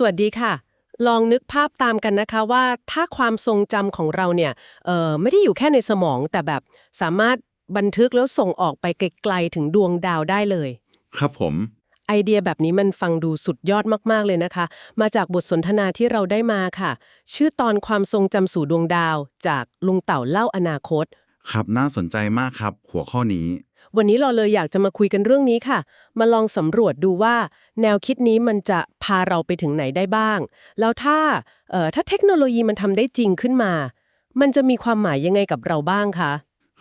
สวัสดีค่ะ ลองนึกภาพตามกันนะคะว่าถ้าความทรงจำของเราเนี่ยเอ่อไม่ได้อยู่แค่ในสมองแต่แบบสามารถบันทึกแล้วส่งออกไปไกลๆถึงดวงดาวได้เลย ครับผม ไอเดียแบบนี้มันฟังดูสุดยอดมากๆเลยนะคะ มาจากบทสนทนาที่เราได้มาค่ะ ชื่อตอนความทรงจำสู่ดวงดาว จากลุงเต่าเล่าอนาคต ครับน่าสนใจมากครับ หัวข้อนี้ วันนี้เราเลยอยากจะมาคุยกันเรื่องนี้ค่ะ มาลองสำรวจดูว่า แนวคิดนี้มันจะพาเราไปถึงไหนได้บ้าง แล้วถ้าเอ่อถ้าเทคโนโลยีมันทำได้จริงขึ้นมา มันจะมีความหมายยังไงกับเราบ้างคะ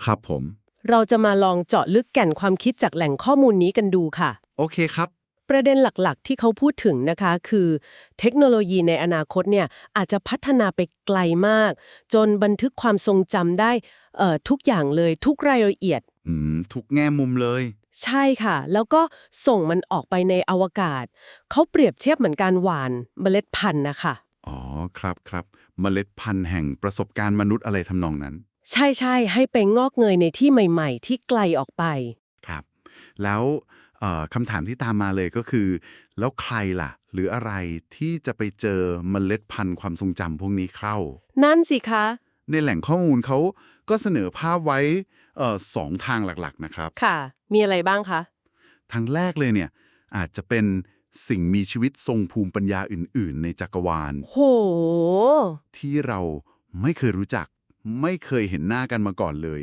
ครับผม เราจะมาลองเจาะลึกแก่นความคิดจากแหล่งข้อมูลนี้กันดูค่ะ โอเคครับ ประเด็นหลักๆ ที่เขาพูดถึงนะคะ คือเทคโนโลยีในอนาคตเนี่ยอาจจะพัฒนาไปไกลมาก จนบันทึกความทรงจำได้เอ่อทุกอย่างเลยทุกรายละเอียดอืมทุกแง่มุมเลย ใช่ค่ะ แล้วก็ส่งมันออกไปในอวกาศ เขาเปรียบเทียบเหมือนการหว่านเมล็ดพันธุ์นะคะอ๋อครับครับเมล็ดพันธุ์แห่งประสบการณ์มนุษย์อะไรทำนองนั้น ใช่ใช่ๆให้ไปงอกเงยในที่ใหม่ ๆ ที่ไกลออกไปครับ แล้วเอ่อ คำถามที่ตามมาเลยก็คือ แล้วใครล่ะ หรืออะไรที่จะไปเจอเมล็ดพันธุ์ความทรงจำพวกนี้เข้า นั่นสิคะ ในแหล่งข้อมูลเขาก็เสนอภาพไว้เอ่อสองทางหลักๆนะครับ ค่ะ มีอะไรบ้างคะ ทางแรกเลยเนี่ย อาจจะเป็นสิ่งมีชีวิตทรงภูมิปัญญาอื่น ๆ ในจักรวาลโห ที่เราไม่เคยรู้จัก ไม่เคยเห็นหน้ากันมาก่อนเลย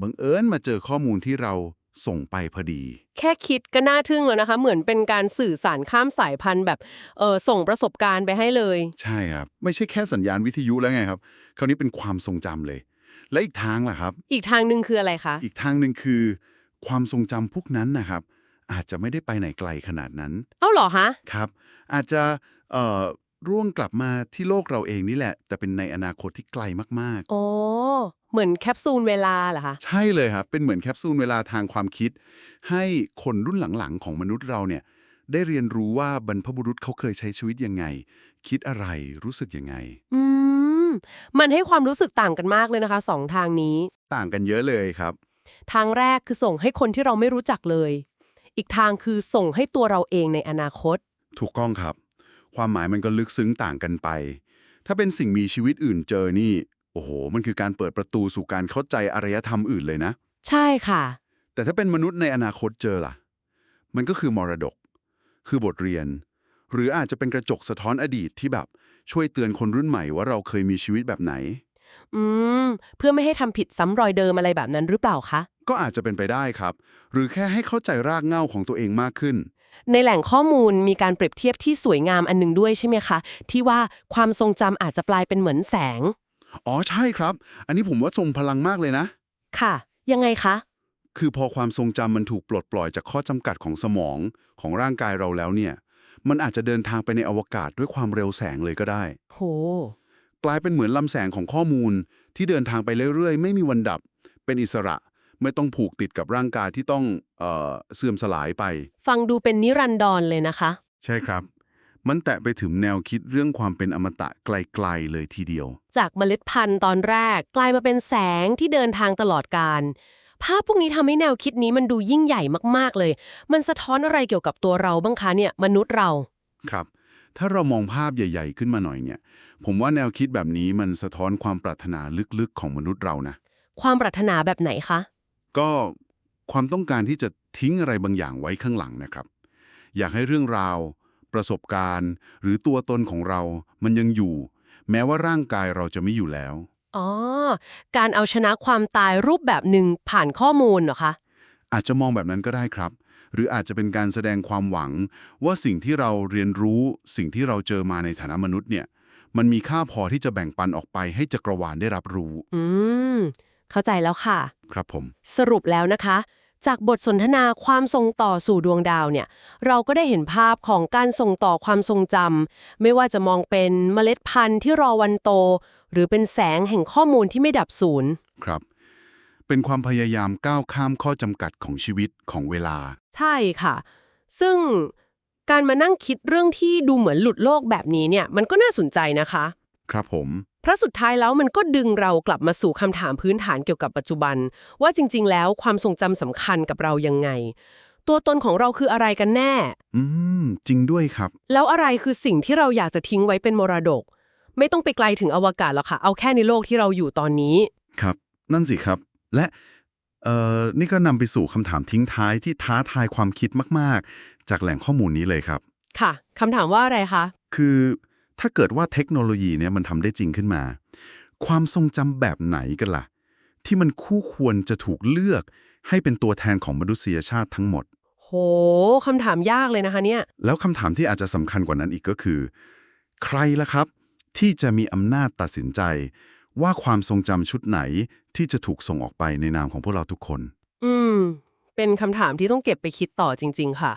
บังเอิญมาเจอข้อมูลที่เรา ส่งไปพอดี แค่คิดก็น่าทึ่งแล้วนะคะ เหมือนเป็นการสื่อสารข้ามสายพันธุ์แบบเออส่งประสบการณ์ไปให้เลย ใช่ครับ ไม่ใช่แค่สัญญาณวิทยุแล้วไงครับ คราวนี้เป็นความทรงจำเลย และอีกทางล่ะครับ อีกทางหนึ่งคืออะไรคะ อีกทางหนึ่งคือ ความทรงจำพวกนั้นนะครับ อาจจะไม่ได้ไปไหนไกลขนาดนั้น เอ้าเหรอฮะครับอาจจะเอ่อ ร่วงกลับมาที่โลกเราเองนี่แหละ แต่เป็นในอนาคตที่ไกลมากอ๋อ เหมือนแคปซูลเวลาเหรอคะๆใช่เลยครับ เป็นเหมือนแคปซูลเวลาทางความคิด ให้คนรุ่นหลังๆ ของมนุษย์เราเนี่ย ได้เรียนรู้ว่าบรรพบุรุษเขาเคยใช้ชีวิตยังไง คิดอะไรรู้สึกยังไง อืม มันให้ความรู้สึกต่างกันมากเลยนะคะสองทางนี้ ต่างกันเยอะเลยครับ ทางแรกคือส่งให้คนที่เราไม่รู้จักเลย อีกทางคือส่งให้ตัวเราเองในอนาคต ถูกต้องครับ ความหมายมันก็ลึกซึ้งต่างกันไป ถ้าเป็นสิ่งมีชีวิตอื่นเจอนี่ โอ้โห มันคือการเปิดประตูสู่การเข้าใจอารยธรรมอื่นเลยนะ ใช่ค่ะ แต่ถ้าเป็นมนุษย์ในอนาคตเจอล่ะ มันก็คือมรดก คือบทเรียน หรืออาจจะเป็นกระจกสะท้อนอดีตที่แบบช่วยเตือนคนรุ่นใหม่ว่าเราเคยมีชีวิตแบบไหน อืม เพื่อไม่ให้ทำผิดซ้ำรอยเดิมอะไรแบบนั้นหรือเปล่าคะ ก็อาจจะเป็นไปได้ครับ หรือแค่ให้เข้าใจรากเหง้าของตัวเองมากขึ้น ในแหล่งข้อมูลมีการเปรียบเทียบที่สวยงามอันหนึงด้วยใช่ไหมคะ ที่ว่าความทรงจำอาจจะกลายเป็นเหมือนแสง อ๋อใช่ครับ อันนี้ผมว่าทรงพลังมากเลยนะ ค่ะ ยังไงคะ คือพอความทรงจำมันถูกปลดปล่อยจากข้อจำกัดของสมองของร่างกายเราแล้วเนี่ย มันอาจจะเดินทางไปในอวกาศด้วยความเร็วแสงเลยก็ได้ โห กลายเป็นเหมือนลำแสงของข้อมูลที่เดินทางไปเรื่อยๆ ไม่มีวันดับ เป็นอิสระ ไม่ต้องผูกติดกับร่างกายที่ต้องเอ่อเสื่อมสลายไป ฟังดูเป็นนิรันดรเลยนะคะ ใช่ครับ มันแตะไปถึงแนวคิดเรื่องความเป็นอมตะไกลๆเลยทีเดียว จากเมล็ดพันธุ์ตอนแรก กลายมาเป็นแสงที่เดินทางตลอดการ ภาพพวกนี้ทำให้แนวคิดนี้มันดูยิ่งใหญ่มากๆเลย มันสะท้อนอะไรเกี่ยวกับตัวเราบ้างคะเนี่ยมนุษย์เรา ครับ ถ้าเรามองภาพใหญ่ ๆ ขึ้นมาหน่อยเนี่ย ผมว่าแนวคิดแบบนี้มันสะท้อนความปรารถนาลึกๆของมนุษย์เรานะ ความปรารถนาแบบไหนคะ ก็ความต้องการที่จะทิ้งอะไรบางอย่างไว้ข้างหลังนะครับ อยากให้เรื่องราว ประสบการณ์ หรือตัวตนของเรามันยังอยู่ แม้ว่าร่างกายเราจะไม่อยู่แล้ว อ๋อ การเอาชนะความตายรูปแบบหนึ่งผ่านข้อมูลเหรอคะ อาจจะมองแบบนั้นก็ได้ครับ หรืออาจจะเป็นการแสดงความหวัง ว่าสิ่งที่เราเรียนรู้ สิ่งที่เราเจอมาในฐานะมนุษย์เนี่ยมันมีค่าพอที่จะแบ่งปันออกไปให้จักรวาลได้รับรู้ อืม เข้าใจแล้วค่ะ ครับผม สรุปแล้วนะคะ จากบทสนทนาความทรงต่อสู่ดวงดาวเนี่ย เราก็ได้เห็นภาพของการส่งต่อความทรงจำไม่ว่าจะมองเป็นเมล็ดพันธุ์ที่รอวันโต หรือเป็นแสงแห่งข้อมูลที่ไม่ดับสูญครับ เป็นความพยายามก้าวข้ามข้อจำกัดของชีวิตของเวลา ใช่ค่ะ ซึ่งการมานั่งคิดเรื่องที่ดูเหมือนหลุดโลกแบบนี้เนี่ย มันก็น่าสนใจนะคะ ครับผมเพราะสุดท้ายแล้วมันก็ดึงเรากลับมาสู่คำถามพื้นฐานเกี่ยวกับปัจจุบัน ว่าจริง ๆ แล้วความทรงจำสำคัญกับเรายังไง ตัวตนของเราคืออะไรกันแน่ อืม จริงด้วยครับ แล้วอะไรคือสิ่งที่เราอยากจะทิ้งไว้เป็นมรดก ไม่ต้องไปไกลถึงอวกาศหรอกค่ะ เอาแค่ในโลกที่เราอยู่ตอนนี้ ครับ นั่นสิครับ และเอ่อนี่ก็นำไปสู่คำถามทิ้งท้ายที่ท้าทายความคิดมาก ๆ จากแหล่งข้อมูลนี้เลยครับ ค่ะคำถามว่าอะไรคะ คือ ถ้าเกิดว่าเทคโนโลยีเนี่ยมันทำได้จริงขึ้นมา ความทรงจำแบบไหนกันล่ะ ที่มันคู่ควรจะถูกเลือก ให้เป็นตัวแทนของมนุษยชาติทั้งหมด โหคำถามยากเลยนะคะเนี่ย แล้วคำถามที่อาจจะสำคัญกว่านั้นอีกก็คือ ใครล่ะครับ ที่จะมีอำนาจตัดสินใจ ว่าความทรงจำชุดไหนที่จะถูกส่งออกไปในนามของพวกเราทุกคน อืม เป็นคำถามที่ต้องเก็บไปคิดต่อจริง ๆ ค่ะ